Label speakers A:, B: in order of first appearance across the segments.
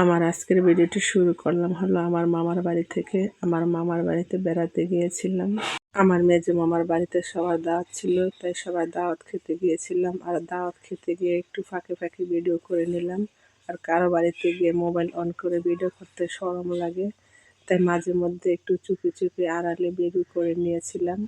A: আমার আজকের ভিডিওটি শুরু করলাম হলো আমার মামার বাড়ি থেকে। আমার মামার বাড়িতে বেড়াতে গিয়েছিলাম। আমার মেজো মামার বাড়িতে সবার দাওয়াত ছিল, তাই সবাই দাওয়াত খেতে গিয়েছিলাম। আর দাওয়াত খেতে গিয়ে একটু ফাঁকে ফাঁকে ভিডিও করে নিলাম। আর কারও বাড়িতে গিয়ে মোবাইল অন করে ভিডিও করতে সরম লাগে, তাই মাঝে মধ্যে একটু চুপি চুপি আড়ালে ভিডিও করে নিয়েছিলাম।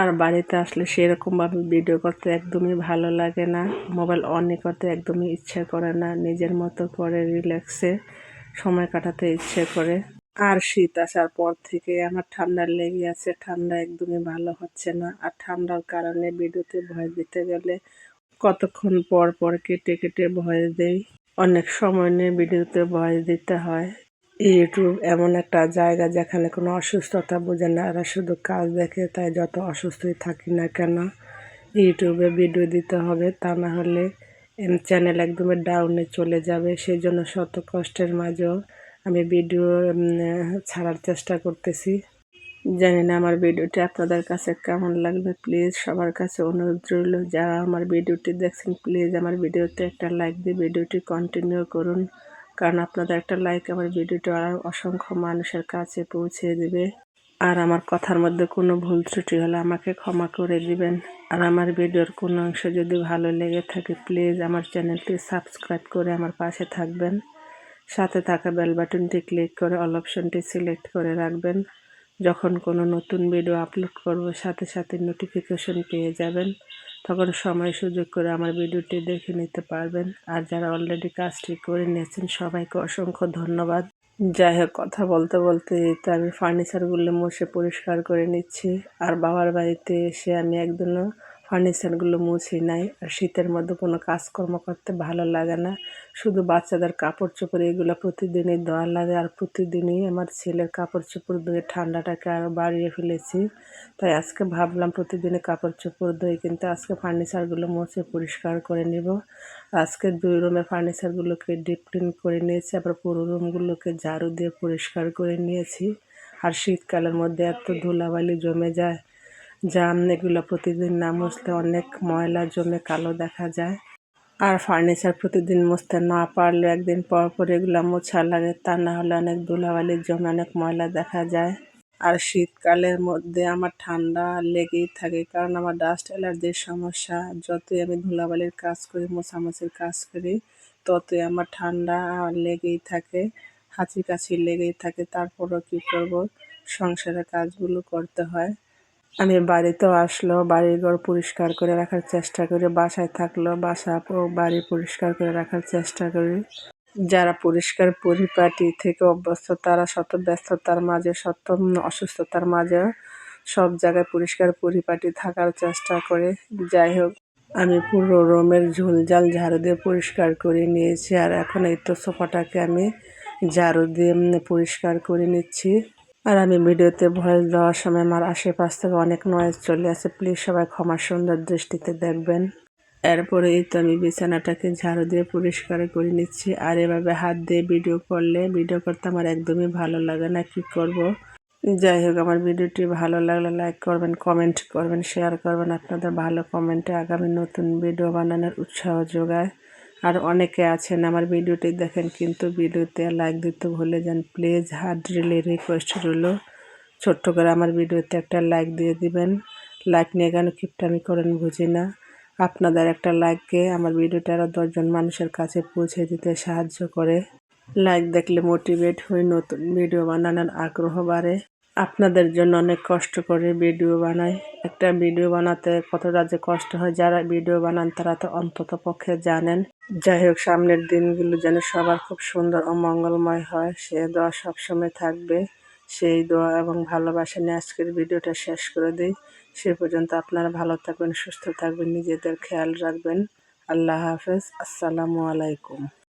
A: আর বাড়িতে আসলে সেরকমভাবে ভিডিও করতে একদমই ভালো লাগে না। মোবাইল অনই করতে একদমই ইচ্ছে করে না। নিজের মতো করে রিল্যাক্সে সময় কাটাতে ইচ্ছে করে। আর শীত আসার পর থেকে আমার ঠান্ডা লেগে আছে। ঠান্ডা একদমই ভালো হচ্ছে না। আর ঠান্ডার কারণে ভিডিওতে ভয় দিতে গেলে কতক্ষণ পর পর কেটে কেটে ভয় দেই। অনেক সময় নিয়ে ভিডিওতে ভয় দিতে হয়। ইউটিউব এমন একটা জায়গা যেখানে কোনো অসুস্থতা বোঝে না, এরা শুধু কাজ দেখে, তাই যত অসুস্থই থাকি না কেন, ইউটিউবে ভিডিও দিতে হবে, তা না হলে চ্যানেল একদমই ডাউনে চলে যাবে। সেই জন্য শত কষ্টের মাঝেও আমি ভিডিও ছাড়ার চেষ্টা করতেছি। জানি না আমার ভিডিওটি আপনাদের কাছে কেমন লাগবে প্লিজ সবার কাছে অনুরোধ রইল, যারা আমার ভিডিওটি দেখছেন প্লিজ আমার ভিডিওতে একটা লাইক দিয়ে ভিডিওটি কন্টিনিউ করুন। কারণ আপনাদের একটা লাইক আমার ভিডিওটা আর অসংখ্য মানুষের কাছে পৌঁছে দেবে। আর আমার কথার মধ্যে কোনো ভুল ত্রুটি হলে আমাকে ক্ষমা করে দিবেন। আর আমার ভিডিওর কোনো অংশ যদি ভালো লেগে থাকে প্লিজ আমার চ্যানেলটি সাবস্ক্রাইব করে আমার পাশে থাকবেন। সাথে থাকা বেল বাটনটি ক্লিক করে অল অপশনটি সিলেক্ট করে রাখবেন। যখন কোনো নতুন ভিডিও আপলোড করব, সাথে সাথে নোটিফিকেশন পেয়ে যাবেন। তখন সময় সুযোগ করে আমার ভিডিওটি দেখে নিতে পারবেন। আর যারা অলরেডি কাজটি করে নিয়েছেন, সবাইকে অসংখ্য ধন্যবাদ। যাই হোক, কথা বলতে বলতে তো আমি ফার্নিচারগুলো মসে পরিষ্কার করে নিচ্ছি। আর বাবার বাড়িতে এসে আমি একদিনও ফার্নিচারগুলো মুছি নাই আর শীতের মধ্যে কোনো কাজকর্ম করতে ভালো লাগে না। শুধু বাচ্চাদের কাপড় চোপড় এগুলো প্রতিদিনই দেওয়া লাগে। আর প্রতিদিনই আমার ছেলের কাপড় চোপড় ধুয়ে ঠান্ডাটাকে আরও বাড়িয়ে ফেলেছি। তাই আজকে ভাবলাম প্রতিদিনই কাপড় চোপড় ধুয়ে কিন্তু আজকে ফার্নিচারগুলো মুছে পরিষ্কার করে নিব। আজকে দুই রুমে ফার্নিচারগুলোকে ডিপ ক্লিন করে নিয়েছি। আবার পুরো রুমগুলোকে ঝাড়ু দিয়ে পরিষ্কার করে নিয়েছি। আর শীতকালের মধ্যে এত ধুলাবালি জমে যায়। যা এগুলো প্রতিদিন না মুছলে অনেক ময়লা জমে কালো দেখা যায়। আর ফার্নিচার প্রতিদিন মুছতে না পারলে একদিন পর পর এগুলো মোছা লাগে, তা না হলে অনেক ধুলাবালি জমে অনেক ময়লা দেখা যায়। আর শীতকালের মধ্যে আমার ঠান্ডা লেগেই থাকে, কারণ আমার ডাস্ট অ্যালার্জির সমস্যা। যতই আমি ধুলাবালির কাজ করি, মোছামুছির কাজ করি, ততই আমার ঠান্ডা লেগেই থাকে হাঁচি কাছি লেগেই থাকে। তারপরও কী করব? সংসারের কাজগুলো করতে হয়। আমি বাড়িতেও আসলো বাড়িঘর পরিষ্কার করে রাখার চেষ্টা করি, বাসায় থাকল, বাসা বাড়ি পরিষ্কার করে রাখার চেষ্টা করি। যারা পরিষ্কার পরিপাটি থেকে অভ্যস্ত, তারা শত ব্যস্ততার মাঝে, শত অসুস্থতার মাঝে সব জায়গায় পরিষ্কার পরিপাটি থাকার চেষ্টা করে। যাই হোক, আমি পুরো রুমের ঝুলঝাল ঝাড়ু দিয়ে পরিষ্কার করে নিয়েছি, আর এখন এই তো সোফাটাকে আমি ঝাড়ু দিয়ে পরিষ্কার করে নিচ্ছি। আর আমি ভিডিওতে ভয়েস দেওয়ার সময় আমার আশেপাশ থেকে অনেক নয়েজ চলে আসে। প্লিজ সবাই ক্ষমা সুন্দর দৃষ্টিতে দেখবেন। এরপরে এই তো আমি বিছানাটাকে ঝাড়ু দিয়ে পরিষ্কার করে নিচ্ছি। আর এভাবে হাত দিয়ে ভিডিও করলে ভিডিও করতে আমার একদমই ভালো লাগে না, কি করব। যাই হোক, আমার ভিডিওটি ভালো লাগলে লাইক করবেন কমেন্ট করবেন শেয়ার করবেন। আপনাদের ভালো কমেন্টে আগামী নতুন ভিডিও বানানোর উৎসাহ যোগায়। আর অনেকে আছেন আমার ভিডিওটি দেখেন, কিন্তু ভিডিওতে লাইক দিতে ভুলে যান। প্লিজ হার্ড রিলে রিকোয়েস্ট রইল। ছোট্ট করে আমার ভিডিওতে একটা লাইক দিয়ে দিবেন। লাইক নিয়ে কেন কিপটামি করেন বুঝি না। আপনাদের একটা লাইককে আমার ভিডিওটা আরও দশজন মানুষের কাছে পৌঁছে দিতে সাহায্য করে। লাইক দেখলে মোটিভেট হয়ে নতুন ভিডিও বানানোর আগ্রহ বাড়ে। আপনাদের জন্য অনেক কষ্ট করে ভিডিও বানাই। একটা ভিডিও বানাতে কতটা যে কষ্ট হয়, যারা ভিডিও বানান তারা তো অন্তত পক্ষে জানেন। যাই হোক, সামনের দিনগুলো যেন সবার খুব সুন্দর ও মঙ্গলময় হয়। সে দোয়া সবসময় থাকবে। সেই দোয়া এবং ভালোবাসা নিয়ে আজকের ভিডিওটা শেষ করে দিই। সে পর্যন্ত আপনারা ভালো থাকবেন, সুস্থ থাকবেন, নিজেদের খেয়াল রাখবেন। আল্লাহ হাফেজ। আসসালামু আলাইকুম।